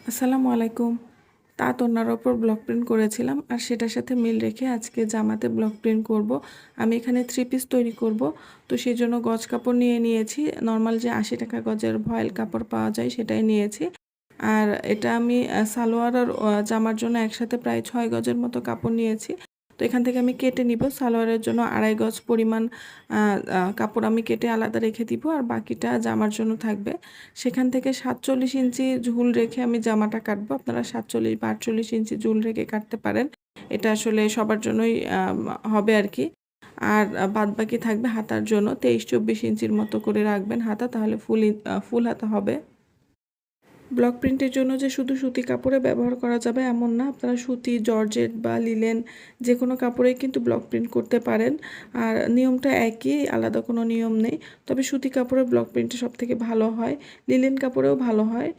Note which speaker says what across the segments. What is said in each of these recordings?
Speaker 1: আসসালামু আলাইকুম। তা তোনার ওপর ব্লক প্রিন্ট করেছিলাম আর সেটার সাথে মিল রেখে আজকে জামাতে ব্লক প্রিন্ট করব। আমি এখানে থ্রি পিস তৈরি করব। তো সেই জন্য গজ কাপড় নিয়ে নিয়েছি। নর্মাল যে আশি টাকা গজের ভয়েল কাপড় পাওয়া যায় সেটাই নিয়েছি। আর এটা আমি সালোয়ার আর জামার জন্য একসাথে প্রায় ছয় গজের মতো কাপড় নিয়েছি। তো এখান থেকে আমি কেটে নিব। সালোয়ারের জন্য আড়াই গজ পরিমাণ কাপড় আমি কেটে আলাদা রেখে দিব আর বাকিটা জামার জন্য থাকবে। সেখান থেকে সাতচল্লিশ ইঞ্চি ঝুল রেখে আমি জামাটা কাটবো। আপনারা সাতচল্লিশ বা আটচল্লিশ ইঞ্চি ঝুল রেখে কাটতে পারেন। এটা আসলে সবার জন্যই হবে আর কি। আর বাদ বাকি থাকবে হাতার জন্য। তেইশ চব্বিশ ইঞ্চির মতো করে রাখবেন হাতা, তাহলে ফুল ফুল হাতা হবে। ব্লক প্রিন্টের জন্য যে শুধু সুতি কাপড়ে ব্যবহার করা যাবে এমন না, আপনারা সুতি, জর্জেট বা লিলেন যে কোনো কাপড়েই কিন্তু ব্লক প্রিন্ট করতে পারেন। আর নিয়মটা একই, আলাদা কোনো নিয়ম নেই। তবে সুতি কাপড়ে ব্লক প্রিন্টে সব থেকে ভালো হয়, লিলেন কাপড়েও ভালো হয়।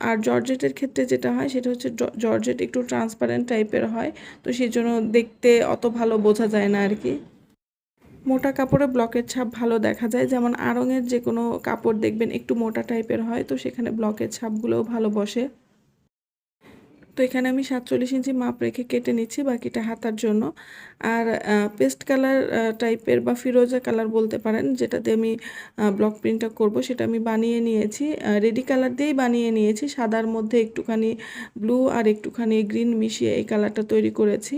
Speaker 1: আর জর্জেটের ক্ষেত্রে যেটা হয়, সেটা হচ্ছে জর্জেট একটু ট্রান্সপারেন্ট টাইপের হয়। তো সেই জন্য দেখতে অত ভালো বোঝা যায় না আর কি। মোটা কাপড়ে ব্লকের ছাপ ভালো দেখা যায়। যেমন আড়ঙের যে কোনো কাপড় দেখবেন একটু মোটা টাইপের হয়, তো সেখানে ব্লকের ছাপগুলোও ভালো বসে। তো এখানে আমি সাতচল্লিশ ইঞ্চি মাপ রেখে কেটে নিচ্ছি বাকিটা হাতার জন্য। আর পেস্ট কালার টাইপের বা ফিরোজা কালার বলতে পারেন, যেটাতে আমি ব্লক প্রিন্টটা করব, সেটা আমি বানিয়ে নিয়েছি। রেডি কালার দিয়েই বানিয়ে নিয়েছি। সাদার মধ্যে একটুখানি ব্লু আর একটুখানি গ্রিন মিশিয়ে এই কালারটা তৈরি করেছি।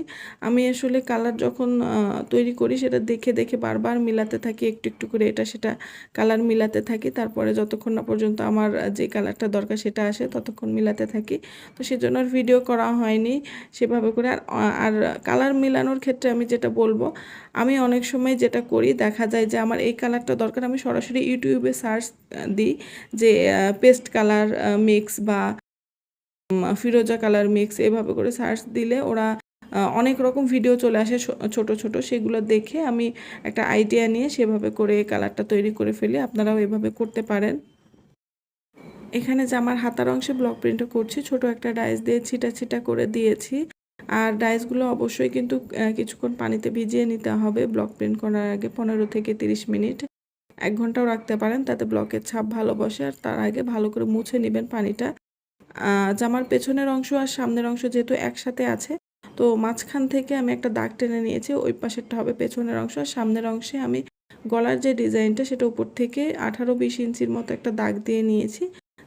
Speaker 1: আমি আসলে কালার যখন তৈরি করি, সেটা দেখে দেখে বারবার মিলাতে থাকি, একটু একটু করে এটা সেটা কালার মিলাতে থাকি। তারপরে যতক্ষণ না পর্যন্ত আমার যে কালারটা দরকার, সেটা আসে, ততক্ষণ মিলাতে থাকি। তো সেজন্য ভিডিও করা হয়নি সেভাবে করে। আর আর কালার মিলানোর ক্ষেত্রে আমি যেটা বলব, আমি অনেক সময় যেটা করি, দেখা যায় যে আমার এই কালারটা দরকার, আমি সরাসরি ইউটিউবে সার্চ দিই যে পেস্ট কালার মিক্স বা ফিরোজা কালার মিক্স এভাবে করে সার্চ দিলে ওরা অনেক রকম ভিডিও চলে আসে ছোট ছোট, সেগুলো দেখে আমি একটা আইডিয়া নিয়ে সেভাবে করে কালারটা তৈরি করে ফেলি। আপনারাও এভাবে করতে পারেন। এখানে জামার হাতার অংশে ব্লক প্রিন্টও করছি, ছোট একটা ডাইস দিয়ে ছিটা ছিটা করে দিয়েছি। আর ডাইসগুলো অবশ্যই কিন্তু কিছুক্ষণ পানিতে ভিজিয়ে নিতে হবে। ব্লক প্রিন্ট করার আগে পনেরো থেকে তিরিশ মিনিট। এক ঘন্টাও রাখতে পারেন, তাতে ব্লকের ছাপ ভালো বসে আর তার আগে ভালো করে মুছে নেবেন পানিটা। জামার পেছনের অংশ আর সামনের অংশ যেহেতু একসাথে আছে, তো মাঝখান থেকে আমি একটা দাগ টেনে নিয়েছি, ওই পাশেরটা হবে পেছনের অংশ। আর সামনের অংশে আমি গলার যে ডিজাইনটা, সেটা উপর থেকে আঠারো বিশ ইঞ্চির মতো একটা দাগ দিয়ে নিয়েছি।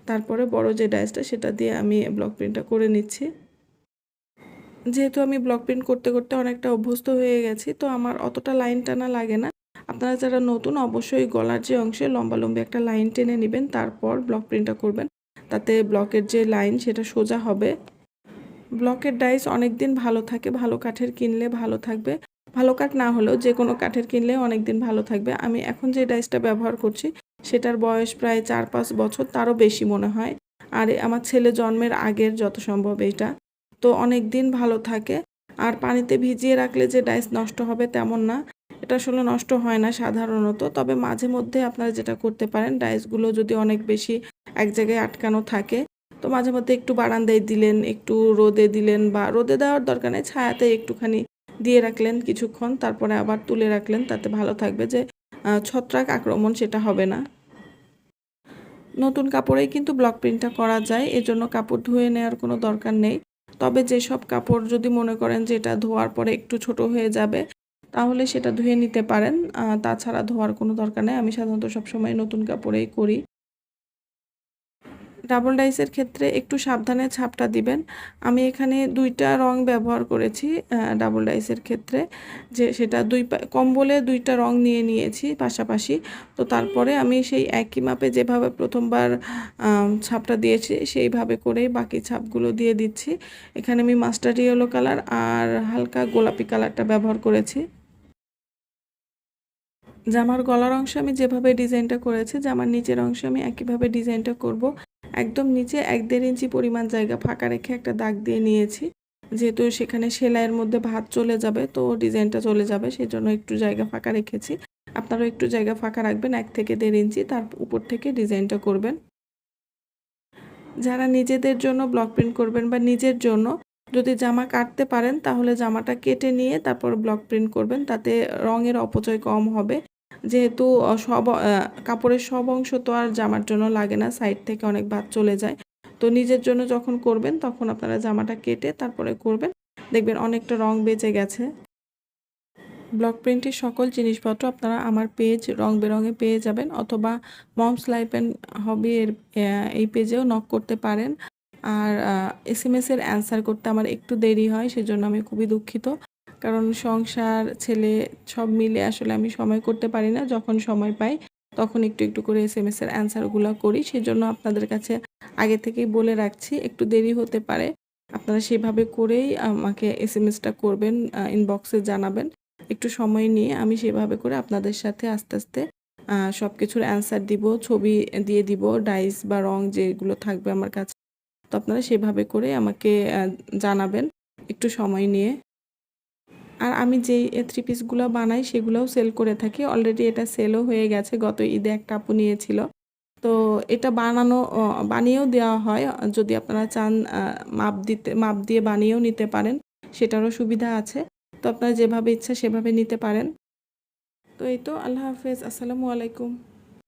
Speaker 1: তারপরে বড় যে ডাইসটা, সেটা দিয়ে আমি ব্লক প্রিন্টটা করে নিচ্ছি। যেহেতু আমি ব্লক প্রিন্ট করতে করতে অনেকটা অভ্যস্ত হয়ে গেছি, তো আমার অতটা লাইন টানা লাগে না। আপনারা যারা নতুন, অবশ্যই গলার যে অংশে লম্বা লম্বি একটা লাইন টেনে নেবেন, তারপর ব্লক প্রিন্টটা করবেন। তাতে ব্লকের যে লাইন সেটা সোজা হবে। ব্লকের ডাইস অনেক দিন ভালো থাকে, ভালো কাঠের কিনলে ভালো থাকবে। ভালো কাঠ না হলেও যে কোনো কাঠের কিনলে অনেক দিন ভালো থাকবে। আমি এখন যে ডাইসটা ব্যবহার করছি, সেটার বয়স প্রায় চার পাঁচ বছর, তারও বেশি মনে হয়। আর আমার ছেলে জন্মের আগের যত সম্ভব এটা তো অনেক দিন ভালো থাকে। আর পানিতে ভিজিয়ে রাখলে যে ডাইস নষ্ট হবে তেমন না। এটা আসলে নষ্ট হয় না সাধারণত। তবে মাঝে মধ্যে আপনারা যেটা করতে পারেন, ডাইসগুলো যদি অনেক বেশি এক জায়গায় আটকানো থাকে, তো মাঝে মধ্যে একটু বারান্দায় দিলেন, একটু রোদে দিলেন বা রোদে দেওয়ার দরকার নেই ছায়াতে একটুখানি দিয়ে রাখলেন কিছুক্ষণ, তারপরে আবার তুলে রাখলেন, তাতে ভালো থাকবে যে ছত্রাক আক্রমণ সেটা হবে না। নতুন কাপড়েই কিন্তু ব্লক প্রিন্টটা করা যায়, এজন্য কাপড় ধুয়ে নেওয়ার কোনো দরকার নেই। তবে যেসব কাপড় যদি মনে করেন যে এটা ধোয়ার পরে একটু ছোট হয়ে যাবে, তাহলে সেটা ধুয়ে নিতে পারেন। তাছাড়া ধোয়ার কোনো দরকার নেই। আমি সাধারণত সবসময় নতুন কাপড়েই করি। ডাবল ডাইসের ক্ষেত্রে একটু সাবধানে ছাপটা দিবেন। আমি এখানে দুইটা রং ব্যবহার করেছি ডাবল ডাইসের ক্ষেত্রে। যে সেটা দুই কম্বলে দুইটা রং নিয়ে নিয়েছি পাশাপাশি। তো তারপরে আমি সেই একই মাপে যেভাবে প্রথমবার ছাপটা দিয়েছি সেইভাবে করেই বাকি ছাপগুলো দিয়ে দিচ্ছি। এখানে আমি মাস্টার্ড ইয়েলো কালার আর হালকা গোলাপি কালারটা ব্যবহার করেছি। জামার গলার অংশে আমি যেভাবে ডিজাইনটা করেছি, জামার নিচের অংশে আমি একইভাবে ডিজাইনটা করব। একদম নিচে এক দেড় ইঞ্চি পরিমাণ জায়গা ফাঁকা রেখে একটা দাগ দিয়ে নিয়েছি। যেহেতু সেখানে সেলাইয়ের মধ্যে ভাত চলে যাবে, তো ডিজাইনটা চলে যাবে সেই জন্য একটু জায়গা ফাঁকা রেখেছি। আপনারাও একটু জায়গা ফাঁকা রাখবেন, এক থেকে দেড় ইঞ্চি, তার উপর থেকে ডিজাইনটা করবেন। যারা নিজেদের জন্য ব্লক প্রিন্ট করবেন বা নিজের জন্য যদি জামা কাটতে পারেন, তাহলে জামাটা কেটে নিয়ে তারপর ব্লক প্রিন্ট করবেন, তাতে রঙের অপচয় কম হবে। যেহেতু সব কাপড়ের সব অংশ তো আর জামার জন্য লাগে না সাইড থেকে অনেক ভাত চলে যায়। তো নিজের জন্য যখন করবেন, তখন আপনারা জামাটা কেটে তারপরে করবেন। দেখবেন অনেকটা রং বেঁচে গেছে। ব্লক প্রিন্টের সকল জিনিসপত্র আপনারা আমার পেজ রং বেরঙে পেয়ে যাবেন, অথবা মমস লাইফ অ্যান্ড হবি এর এই পেজেও নক করতে পারেন। আর এস এম এস এর অ্যান্সার করতে আমার একটু দেরি হয়, সেজন্য আমি খুবই দুঃখিত। কারণ সংসার, ছেলে সব মিলে আসলে আমি সময় করতে পারি না। যখন সময় পাই, তখন একটু একটু করে এস এম এস এর অ্যান্সারগুলো করি। সেজন্য আপনাদের কাছে আগে থেকেই বলে রাখছি, একটু দেরি হতে পারে। আপনারা সেভাবে করেই আমাকে এস এম এসটা করবেন ইনবক্সে জানাবেন। একটু সময় নিয়ে আমি সেভাবে করে আপনাদের সাথে আস্তে আস্তে সব কিছুর অ্যান্সার দিব, ছবি দিয়ে দিব ডাইস বা রং যেগুলো থাকবে আমার কাছে। তো আপনারা সেভাবে করে আমাকে জানাবেন, একটু সময় নিয়ে। আর আমি যেই থ্রি পিসগুলো বানাই সেগুলোও সেল করে থাকি। অলরেডি এটা সেলও হয়ে গেছে, গত ঈদে একটা আপু নিয়েছিল। তো এটা বানানো বানিয়েও দেওয়া হয়। যদি আপনারা চান মাপ দিতে, মাপ দিয়ে বানিয়েও নিতে পারেন, সেটারও সুবিধা আছে। তো আপনারা যেভাবে ইচ্ছা সেভাবে নিতে পারেন। তো এই তো, আল্লাহ হাফেজ। আসসালামু আলাইকুম।